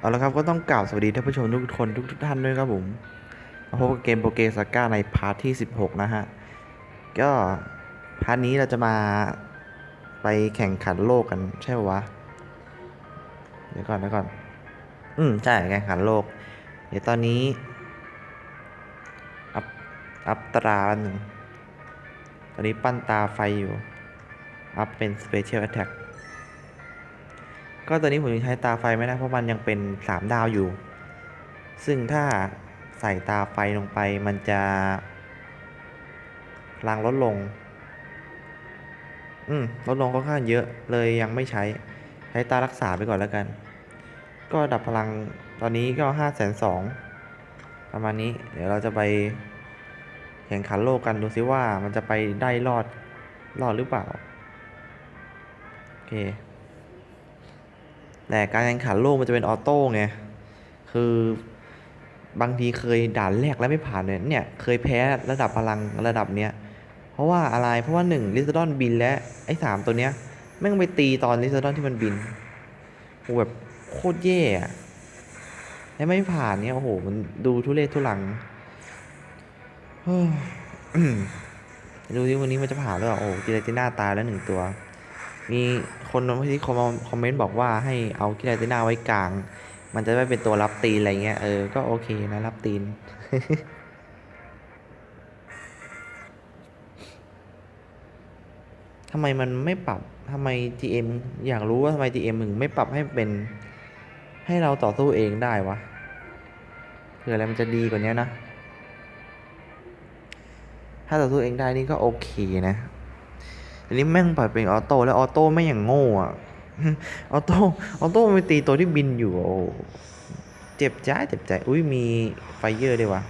เอาละครับก็ต้องกล่าวสวัสดีท่านผู้ชมทุกคนทุกท่านด้วยครับผมมาพบกับเกมโปเกสก้าในพาร์ทที่ 16 นะฮะ ก็พาร์ทนี้เราจะมาไปแข่งขันโลกกันใช่ปะวะ เดี๋ยวก่อนเดี๋ยวก่อน อืมใช่แข่งขันโลก เดี๋ยวตอนนี้ อัพอัพตราหนึ่งตอนนี้ปั้นตาไฟอยู่ อัพเป็น Special Attack ก็็ตอนนี้ผมยังใช้ตาไฟไม่ได้เพราะมันยังเป็นสามดาวอยู่ ซึ่งถ้าใส่ตาไฟลงไปมันจะพลังลดลง อืมลดลงค่อนข้างเยอะเลยยังไม่ใช้ ใช้ตารักษาไปก่อนแล้วกัน ก็ดับพลังตอนนี้ก็ห้าแสนสองประมาณนี้ เดี๋ยวเราจะไปแข่งขันโลกกันดูซิว่ามันจะไปได้รอดรอดหรือเปล่า โอเค แต่การแข่งขันโลกมันจะเป็นออโต้ไง คือบางทีเคยด่านแรกแล้วไม่ผ่านเนี่ยเนี่ยเคยแพ้ระดับพลังระดับเนี้ย เพราะว่าอะไร เพราะว่าหนึ่งลิซดอนบินและไอ้สามตัวเนี้ยแม่งไปตีตอนลิซดอนที่มันบินโหแบบโคตรแย่อะแล้วไม่ผ่านเนี่ยโอ้โหมันดูทุเรศทุลังดูที่วันนี้มันจะผ่านหรือเปล่าโอ้โหกิเลติน่าตายแล้วหนึ่งตัว มีคนที่คอมคอมเมนต์บอกว่าให้เอากิเลติน่าไว้กลาง มันจะไม่เป็นตัวรับตีนอะไรเงี้ยเออ ก็โอเคนะรับตีนทำไมมันไม่ปรับทำไม GM อยากรู้ว่าทำไม GM มึงไม่ปรับให้เป็น ให้เราต่อสู้เองได้วะเผื่ออะไรมันจะดีกว่านี้นะ ถ้าต่อสู้เองได้นี่ก็โอเคนะ อันนี้แม่งปล่อยเป็นออโต้แล้วออโต้ไม่อย่างโง่อะออโต้ออโต้ไปตีตัวที่บินอยู่โอ้เจ็บใจเจ็บใจอุ้ยมีไฟเยอร์ด้วยวะ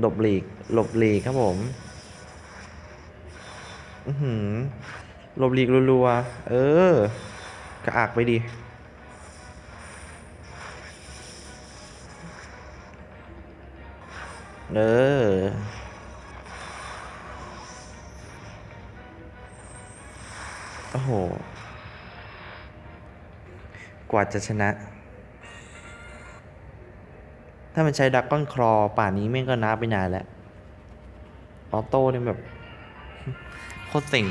หลบหลีกหลบหลีกครับผมอือหือหลบหลีกรัวๆเออกระอักไปดิเออ โอ้โห กว่าจะชนะ ถ้ามันใช้ดักก้อนคลอป่านนี้แม่งก็นับไปนานแล้ว ออโต้เนี่ยแบบ โคตรเสิ่ง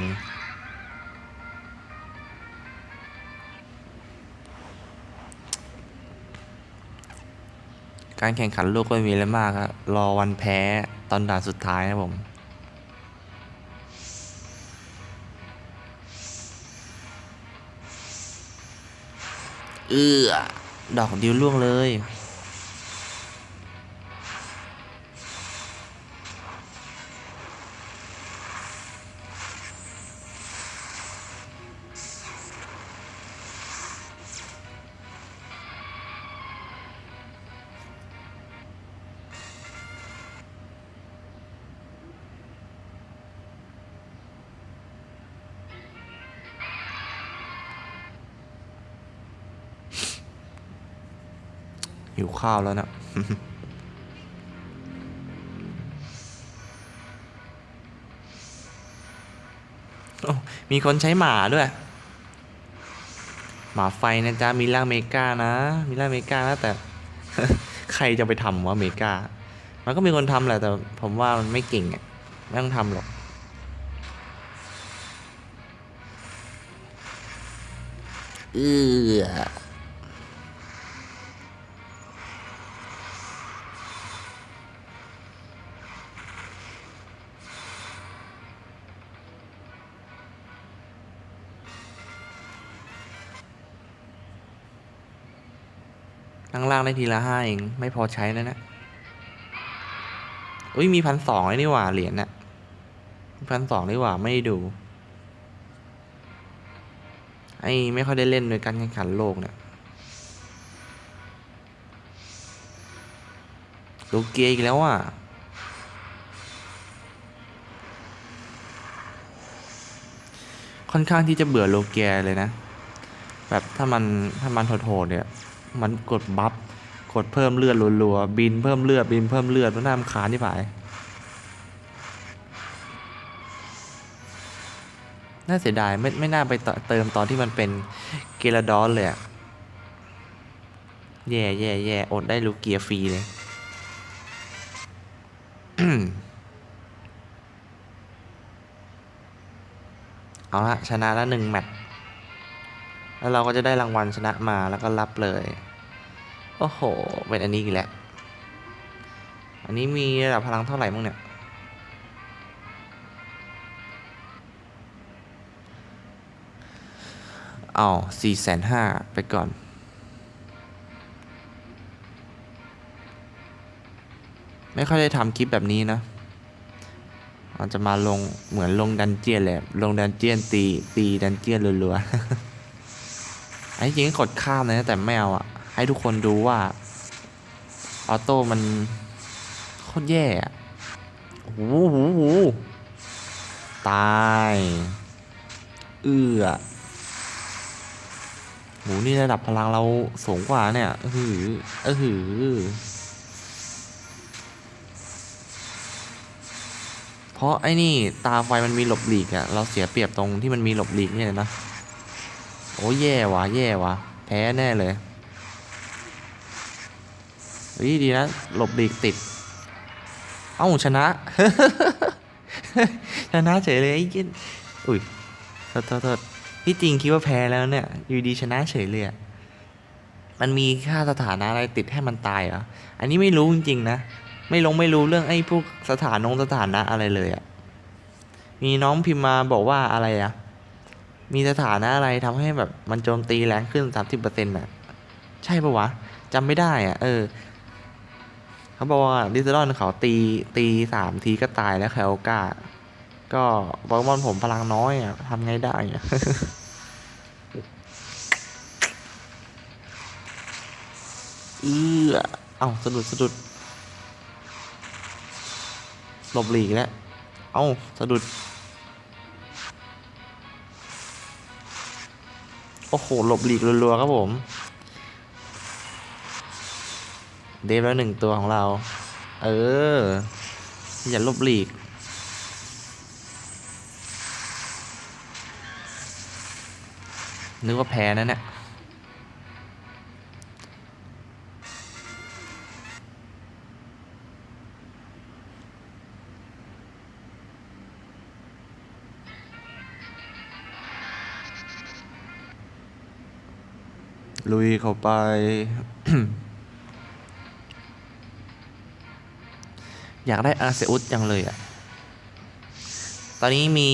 การแข่งขันโลกก็ไม่มีอะไรมากครับรอวันแพ้ตอนด่านสุดท้ายนะผม เอือดอกเดียวล่วงเลย หิวข้าวแล้วนะมีคนใช้หมาด้วย หมาไฟนะจ๊ะมิล่าเมกานะมิล่าเมกานะแต่ ใครจะไปทำวะเมกา มันก็มีคนทำแหละแต่ผมว่ามันไม่เก่งอะไม่ต้องทำหรอกเออ ล่างได้ทีละห้าเอง ไม่พอใช้แล้วนะอุ้ยมีพันสองไอ้นี่หว่าเหรียญน่ะพันสองนี่หว่าไม่ดู ไอ้ไม่ค่อยได้เล่นโดยการแข่งขันโลกเนี่ยลูเกียอีกแล้วอะค่อนข้างที่จะเบื่อโลเกียเลยนะ แบบถ้ามันถ้ามันโหดๆเนี่ย มันกดบัฟกดเพิ่มเลือดรัวๆบินเพิ่มเลือดบินเพิ่มเลือดมันน่ารำคาญที่ผายน่าเสียดายไม่ไม่น่าไปตเติมตอนที่มันเป็นเกลาดอนเลยอะแย่แย่แย่อดได้ลูกเกียร์ฟรีเลยเอาละชนะแล้วหนึ่งแมตช์ แล้วเราก็จะได้รางวัลชนะมาแล้วก็รับเลย โอ้โห เป็นอันนี้อีกแล้ว อันนี้มีระดับพลังเท่าไหร่มั้งเนี่ย เอาสี่แสนห้าไปก่อนไม่ค่อยได้ทำคลิปแบบนี้นะมันจะมาลงเหมือนลงดันเจียนเลยลงดันเจียนตี ตีดันเจียนรัวๆ อ้จริงกดข้ามเลยนะแต่ไม่เอาอะให้ทุกคนดูว่า ออโต้มันโคตรแย่อะโอ้โหโหโหตาย เอื้อโหนี่ระดับพลังเราสูงกว่าเนี่ยเออหือเออหือ เพราะไอ้นี่ตาไฟมันมีหลบหลีกอะเราเสียเปรียบตรงที่มันมีหลบหลีกเนี่ยนะ โอ้แย่ว่ะแย่ว่ะแพ้แน่เลยเฮ้ยดีนะ หลบหลีกติด เอ้าชนะ ชนะเฉยเลยไอ้เหี้ยอุ้ยโทษโทษที่จริงคิดว่าแพ้แล้วเนี่ย อยู่ดีชนะเฉยเลยอะมันมีค่าสถานะอะไรติดให้มันตายเหรอ อันนี้ไม่รู้จริงๆนะ ไม่ลงไม่รู้เรื่องไอ้พวกสถานงสถานะอะไรเลยอะมีน้องพิมพ์มาบอกว่าอะไรอะ มีสถานะอะไรทำให้แบบมันโจมตีแรงขึ้นสามสิบเปอร์เซ็นต์อะใช่ปะวะจำไม่ได้อะเออ เขาบอกว่าดิจิตอลเขาตีตีสามทีก็ตายแล้วแคลกาก็โปเกมอนผมพลังน้อยอะทำไงได้อะเออเอ้าสะดุดสะดุดหลบหลีกแล้ว เอ้าสะดุด โอ้โห หลบหลีกรัวๆครับผม เดฟแล้วหนึ่งตัวของเรา เออ อย่าลบหลีก นึกว่าแพ้นั่นแหละ ลุยเข้าไป อยากได้อาเซอุสจังเลยอะตอนนี้มี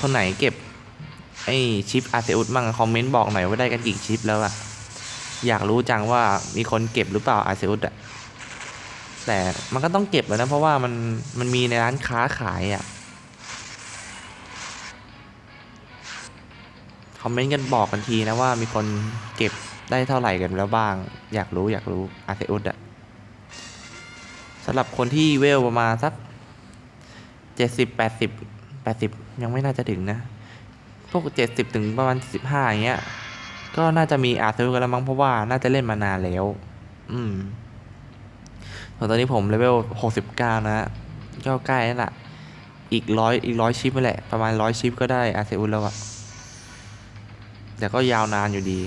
คนไหนเก็บ ไอชิปอาเซอุสบ้างคอมเมนต์บอกหน่อยว่าได้กันกี่ชิปแล้วอะอยากรู้จังว่ามีคนเก็บหรือเปล่าอาเซอุสอะแต่มันก็ต้องเก็บแล้วนะ เพราะว่ามันมันมีในร้านค้าขายอะคอมเมนต์กันบอกกันทีนะว่ามีคนเก็บ ได้เท่าไหร่กันแล้วบ้าง อยากรู้อยากรู้อาเซอุสอะสำหรับคนที่เวลประมาณสักเจ็ดสิบแปดสิบแปดสิบยังไม่น่าจะถึงนะ พวกเจ็ดสิบถึงประมาณสิบห้าอย่างเงี้ย ก็น่าจะมีอาเซอร์กันแล้วมั้งเพราะว่าน่าจะเล่นมานานแล้ว อืมส่วนตอนนี้ผมเลเวลหกสิบเก้านะก็ใกล้แล้วล่ะ อีกร้อยอีกร้อยชิปนั่นแหละ ประมาณร้อยชิปก็ได้อาเซอุสแล้วอะแต่ก็ยาวนานอยู่ดี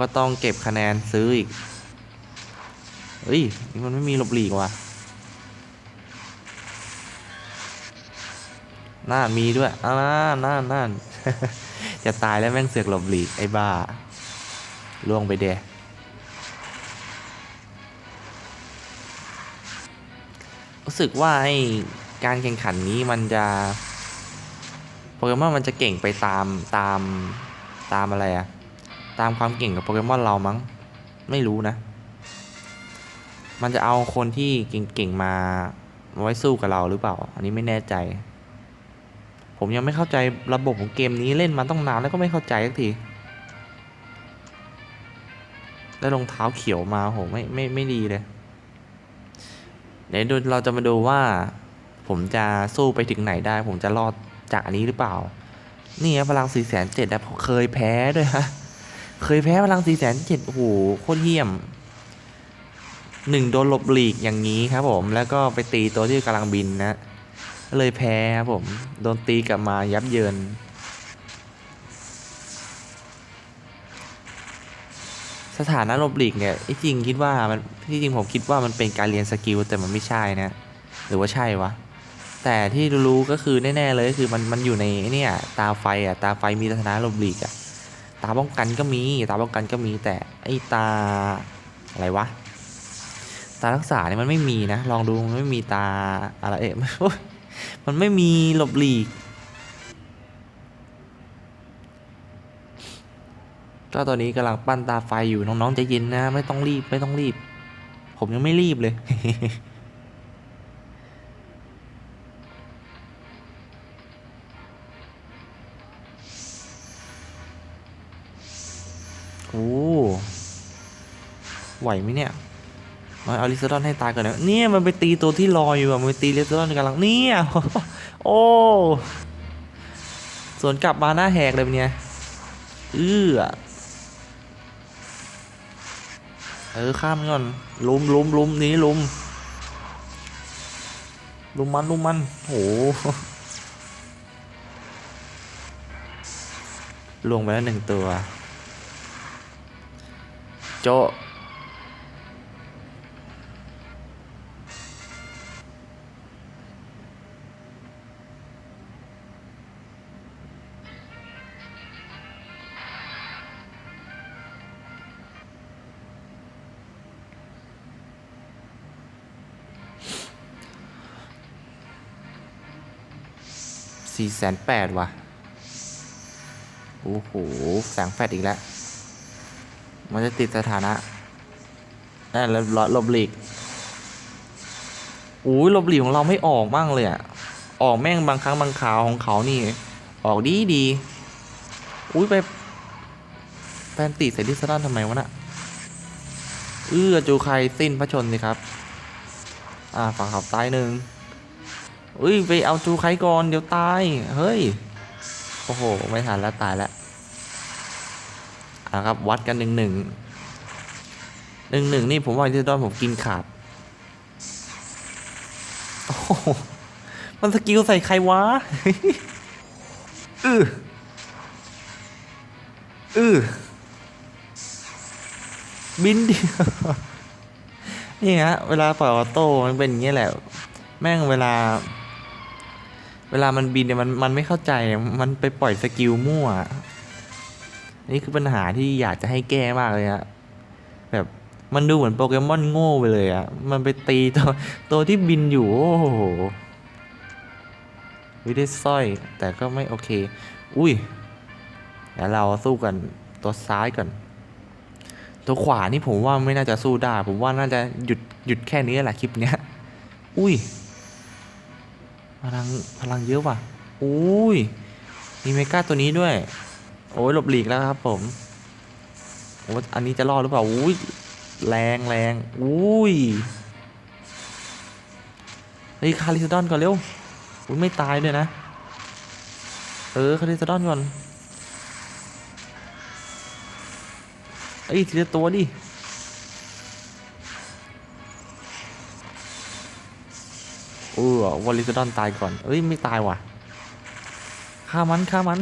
ก็ต้องเก็บคะแนนซื้ออีก เฮ้ย นี่มันไม่มีหลบหลีกว่ะ น่ามีด้วยอ่าน่าน่านจะตายแล้วแม่งเสือกหลบหลีก ไอ้บ้า ล่วงไปเดะรู้สึกว่าไอ้การแข่งขันนี้มันจะโปเกมอนมันจะเก่งไปตามตามตามอะไรอะ ตามความเก่งกับโปเกมอนเรามั้ง ไม่รู้นะ มันจะเอาคนที่เก่งๆมาไว้สู้กับเราหรือเปล่า อันนี้ไม่แน่ใจ ผมยังไม่เข้าใจระบบของเกมนี้เล่นมาต้องนานแล้วก็ไม่เข้าใจสักทีได้รองเท้าเขียวมาโหไม่ไม่ไม่ดีเลยเดี๋ยวเราจะมาดูว่า ผมจะสู้ไปถึงไหนได้ ผมจะรอดจากอันนี้หรือเปล่า นี่พลังสี่แสนเจ็ดนะเคยแพ้ด้วยฮะ เคยแพ้พลังสี่แสนเจ็ดโอ้โหโคตรเยี่ยมหนึ่งโดนหลบหลีกอย่างนี้ครับผม แล้วก็ไปตีตัวที่กำลังบินนะ เลยแพ้ครับผม โดนตีกลับมายับเยิน สถานะหลบหลีกเนี่ยที่จริงคิดว่ามันที่จริงผมคิดว่ามันเป็นการเรียนสกิลแต่มันไม่ใช่นะ หรือว่าใช่วะ แต่ที่รู้ก็คือแน่ๆเลยก็คือมันมันอยู่ในเนี่ยตาไฟอะตาไฟมีสถานะหลบหลีกอะ ตาป้องกันก็มี ตาป้องกันก็มีแต่ไอตาอะไรวะ ตารักษาเนี่ยมันไม่มีนะ ลองดูมันไม่มีตาอะไรเอ๊ะมันไม่มีหลบหลีก ก็ตอนนี้กำลังปั้นตาไฟอยู่น้องๆใจเย็นนะ ไม่ต้องรีบไม่ต้องรีบ ผมยังไม่รีบเลย โอ้ไหวไหมเนี่ยมาเอาลิซาดอนให้ตายก่อนนะเนี่ยมันไปตีตัวที่รออยู่อะมันไปตีลิซาดอนกำลังเนี่ยโอ้สวนกลับมาหน้าแหกเลยเนี่ยเอื้อเออข้ามก่อนลุมลุมลุมนี้ลุมลุมมันลุมมันโอ้โหลวงไปแล้วหนึ่งตัว โจะสี่แสนแปดว่ะ โอ้โห แสงแฟดอีกแล้ว มันจะติดสถานะนั่นแล้วลบหลีกอุ้ยลบหลีกของเราไม่ออกบ้างเลยอะออกแม่งบางครั้งบางคราวของเขานี่ ออกดีดีอุ้ยไปแฟนติใส่ดิสตันทำไมวะน่ะเอื้อจูใครสิ้นพระชนสิครับ อ่าฝั่งขับตายหนึ่งอุ้ยไปเอาจูใครก่อนเดี๋ยวตาย เฮ้ย โอ้โห ไม่ทันแล้วตายแล้ว นะครับ วัดกันหนึ่งหนึ่งหนึ่งหนึ่งนี่ผมว่าที่ตอนผมกินขาดโอ้มันสกิลใส่ใครวะอืออือบินเดินี่ฮะเวลาปล่อยออโต้มันเป็นอย่างเงี้แหละ แม่งเวลา เวลามันบินเนี่ยมันมันไม่เข้าใจมันไปปล่อยสกิลมั่ว นี่คือปัญหาที่อยากจะให้แก้มากเลยอะแบบมันดูเหมือนโปเกมอนโง่ไปเลยอะมันไปตีตัวตัวที่บินอยู่ โอ้โหวิได้สร้อย แต่ก็ไม่โอเค อุ้ยเดี๋ยวเราสู้กันตัวซ้ายก่อน ตัวขวานี่ผมว่าไม่น่าจะสู้ได้ ผมว่าน่าจะหยุดหยุดแค่นี้แหละคลิปเนี้ย อุ้ย พลังพลังเยอะว่ะ อุ้ย มีเมกาตัวนี้ด้วย โอ้ยหลบหลีกแล้วครับผมโอ้อันนี้จะรอดหรือเปล่าอุ้ยแรงแรงอุ้ยเฮ้ยคาริสดอนก่อนเร็วอุ้ยไม่ตายด้วยนะ เออคาริสดอนก่อนเอ้ยทีละตัวดิเออวอลลิสดอนตายก่อนเอ้ยไม่ตายว่ะฆ่ามันฆ่ามัน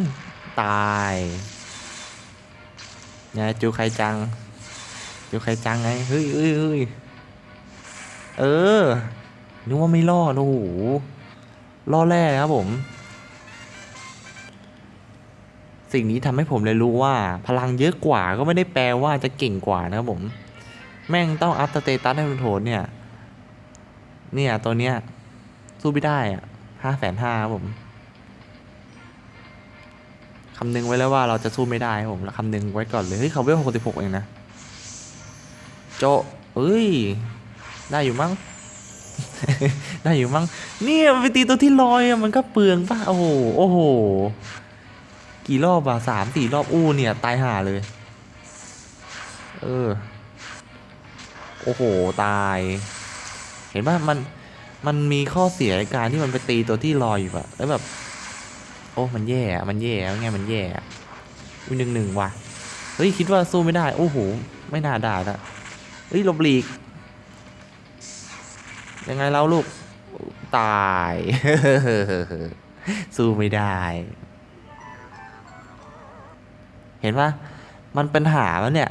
ตายไงจูใครจัง จูใครจังไงเฮ้ยเฮ้ยเฮ้ยเออนึกว่าไม่รอโอ้โหล่อแร่ครับผม สิ่งนี้ทำให้ผมเลยรู้ว่า พลังเยอะกว่าก็ไม่ได้แปลว่าจะเก่งกว่านะครับผม แม่งต้องอัพสเตตัสให้มันโถนเนี่ย เนี่ยตัวเนี้ย สู้ไม่ได้อะห้าแสนห้าครับผม คำนึงไว้แล้วว่าเราจะสู้ไม่ได้ผมแล้วคำนึงไว้ก่อนเลยเฮ้ยเขาเวลหกสิบหกเองนะโจเอ้ย ได้อยู่มั้ง ได้อยู่มั้งเนี่ยไปตีตัวที่ลอยอะมันก็เปลืองป่ะ โอ้โหโอ้โห กี่รอบอะสามสี่รอบอู้เนี่ย ตายห่าเลย เออ โอ้โห ตาย เห็นป่ะมันมันมีข้อเสียในการที่มันไปตีตัวที่ลอยอยู่อะแล้วแบบ โอ้มันแย่อะมันแย่ไงมันแย่อะวิหนึ่งหนึ่งว่ะเฮ้ยคิดว่าสู้ไม่ได้ โอ้โหไม่น่าได้ละเฮ้ยลบหลีกยังไงเราลูกตายสู้ไม่ได้ เห็นปะมันเป็นหาแล้วเนี่ย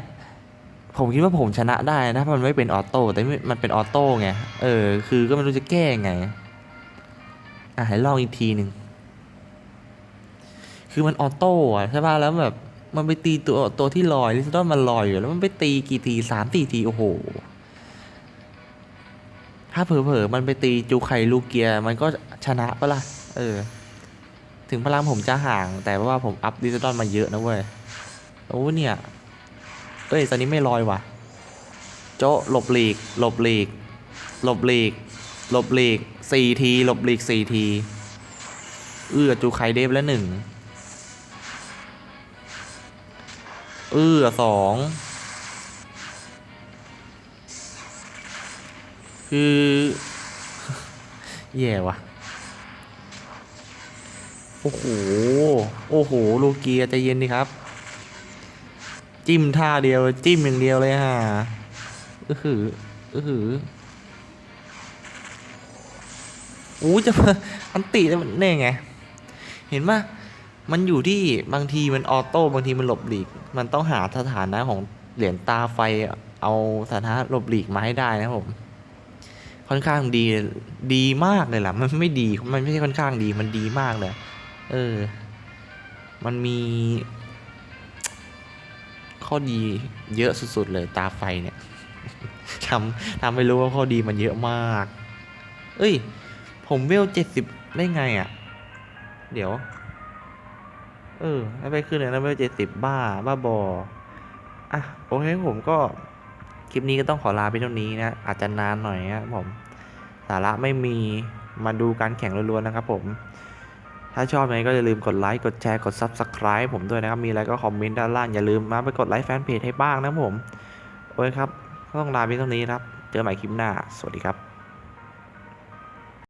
ผมคิดว่าผมชนะได้นะถ้ามันไม่เป็นออโต้แต่ไม่มันเป็นออโต้ไงเออคือก็ไม่รู้จะแก้ไงอะให้ลองอีกทีหนึ่ง คือมันออโต้อะใช่ป่ะแล้วแบบมันไปตีตัวตัวที่ลอยลิซดอนมันลอยอยู่แล้วมันไปตีกี่ทีสามสี่ทีโอ้โห ถ้าเผลอๆมันไปตีจูไคลูเกีย มันก็ชนะปะล่ะเออ ถึงพลังผมจะห่าง แต่ว่าผมอัพดิจิตอลมาเยอะนะเว้ย โอ้เนี่ย เอ้ยตอนนี้ไม่ลอยว่ะ โจะหลบหลีก หลบหลีก หลบหลีก หลบหลีกสี่ที หลบหลีกสี่ที เอื้อจูไคเดฟแล้วหนึ่ง เอื้อสองคือแย่ว่ะโอ้โห โอ้โห ลูเกียใจเย็นดิครับ จิ้มท่าเดียว จิ้มอย่างเดียวเลยฮะอือหืออือหืออู้จะอันติแล้วมันแน่ไง เห็นปะ มันอยู่ที่บางทีมันออโต้บางทีมันหลบหลีก มันต้องหาสถานะของเหรียญตาไฟเอาสถานะหลบหลีกมาให้ได้นะผมค่อนข้างดีดีมากเลยล่ะ มันไม่ดีมันไม่ใช่ค่อนข้างดีมันดีมากเลย เออ มันมี ข้อดีเยอะสุดๆเลยตาไฟเนี่ยทำทำให้รู้ว่าข้อดีมันเยอะมาก เอ้ย ผมเวลเจ็ดสิบได้ไงอะ่ะ เดี๋ยว เออให้ไปขึ้นเลยนะเวลเจ็ดสิบบ้า บ้าบอ อะ โอเคผมก็ คลิปนี้ก็ต้องขอลาไปเท่านี้นะ อาจจะนานหน่อยนะครับผม สาระไม่มี มาดูการแข่งล้วนๆนะครับผม ถ้าชอบยังไงก็อย่าลืมกดไลค์ กดแชร์ กด Subscribe ผมด้วยนะครับ มีอะไรก็คอมเมนต์ด้านล่าง อย่าลืมมาไปกดไลค์แฟนเพจให้บ้างนะครับผม โอเคครับ ต้องลาไปเท่านี้ครับ เจอกันใหม่คลิปหน้า สวัสดีครับ